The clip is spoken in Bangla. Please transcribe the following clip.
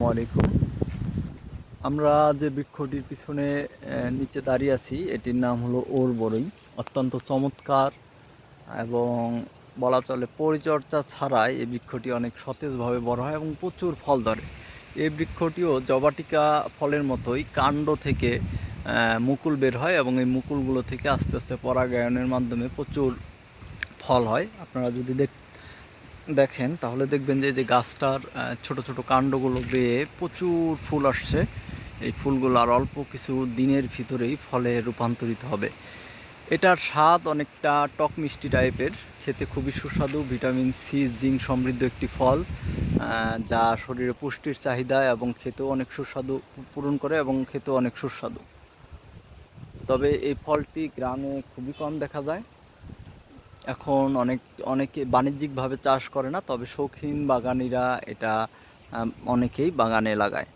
আলাইকুম আমরা যে বৃক্ষটির পিছনে নিচে দাঁড়িয়ে আছি, এটির নাম হলো ওর বড়ই অত্যন্ত চমৎকার এবং বলা চলে পরিচর্যা ছাড়াই এই বৃক্ষটি অনেক সতেজভাবে বড় হয় এবং প্রচুর ফল ধরে। এই বৃক্ষটিও জবাটিকা ফলের মতোই কাণ্ড থেকে মুকুল বের হয় এবং এই মুকুলগুলো থেকে আস্তে আস্তে পরাগায়নের মাধ্যমে প্রচুর ফল হয়। আপনারা যদি দেখ দেখেন, তাহলে দেখবেন যে যে গাছটার ছোট ছোট কাণ্ডগুলো বেয়ে প্রচুর ফুল আসছে। এই ফুলগুলো আর অল্প কিছু দিনের ভিতরেই ফলে রূপান্তরিত হবে। এটার স্বাদ অনেকটা টক মিষ্টি টাইপের, খেতে খুবই সুস্বাদু, ভিটামিন সি, জিঙ্ক সমৃদ্ধ একটি ফল যা শরীরে পুষ্টির চাহিদা এবং খেতেও অনেক সুস্বাদু পূরণ করে এবং খেতেও অনেক সুস্বাদু। তবে এই ফলটি গ্রামে খুবই কম দেখা যায়। এখন অনেক অনেকে বাণিজ্যিকভাবে চাষ করে না তবে শৌখিন বাগানিরা এটা অনেকেই বাগানে লাগায়।